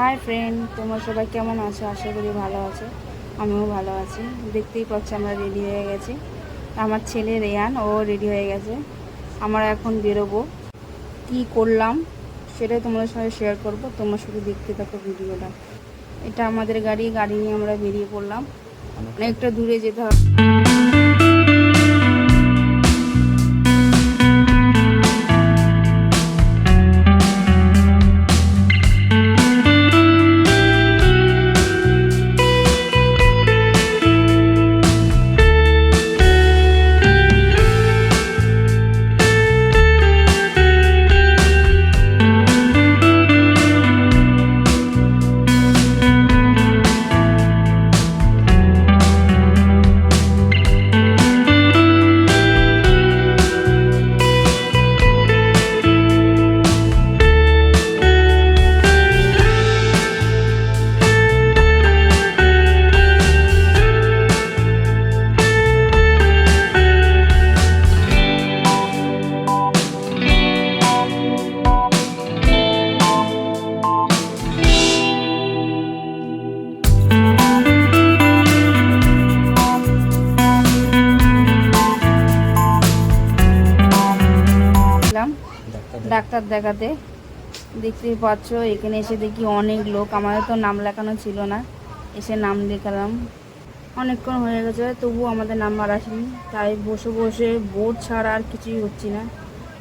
Hi friend তোমরা সবাই কেমন আছো? আশা করি ভালো আছো। আমিও ভালো আছি। দেখতেই পাচ্ছি আমরা রেডি হয়ে গেছি। আমার ছেলে রেয়ান ও রেডি হয়ে গেছে। আমরা এখন বেরোবো। কি করলাম সেটাই তোমাদের সঙ্গে শেয়ার করব। তোমরা শুধু দেখতে থাকো ভিডিওটা। এটা আমাদের গাড়ি গাড়ি নিয়ে আমরা বেরিয়ে পড়লাম। অনেকটা দূরে যেতে হবে। ডাক্তার দেখাতে। দেখতেই পাচ্ছ, এখানে এসে দেখি অনেক লোক। আমাদের তো নাম লেখানো ছিল না। এসে নাম লেখালাম অনেকক্ষণ হয়ে গেছে, তবুও আমাদের নাম্বার আসেনি। তাই বসে বসে বোর্ড ছাড়া আর কিছুই হচ্ছে না।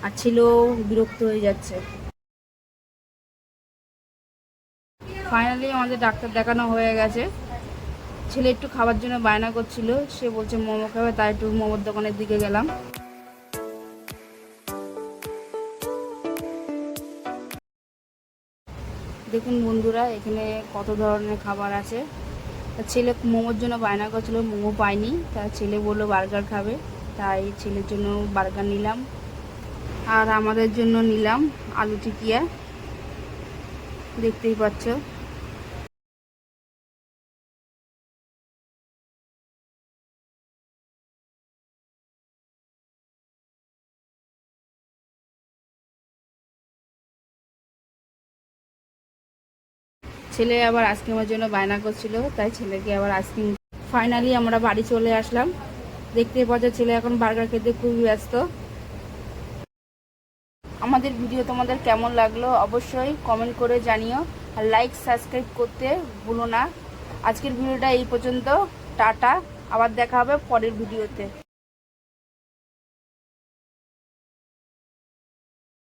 আর ছেলেও বিরক্ত হয়ে যাচ্ছে। ফাইনালি আমাদের ডাক্তার দেখানো হয়ে গেছে। ছেলে একটু খাবার জন্য বায়না করছিল। সে বলছে, মোমো খাবে? তাই একটু মোমোর দোকানের দিকে গেলাম। দেখুন বন্ধুরা, এখানে কত ধরনের খাবার আছে। তা ছেলে মোমোর জন্য বায়না করছিল, মোমো পায়নি। তার ছেলে বলল বার্গার খাবে, তাই ছেলের জন্য বার্গার নিলাম। আর আমাদের জন্য নিলাম আলু টিকিয়া। দেখতেই পাচ্ছ। ছেলে আবার আইসক্রিমের জন্য বায়না করছিল, তাই ছেলেকে আবার আইসক্রিম ফাইনালি আমরা বাড়ি চলে আসলাম। দেখতেই পাচ্ছ ছেলে এখন বার্গার খেতে খুবই ব্যস্ত। আমাদের ভিডিও তোমাদের কেমন লাগল অবশ্যই কমেন্ট করে জানিও। আর লাইক সাবস্ক্রাইব করতে ভুলো না। আজকের ভিডিওটা এই পর্যন্ত। টাটা। আবার দেখা হবে পরের ভিডিওতে।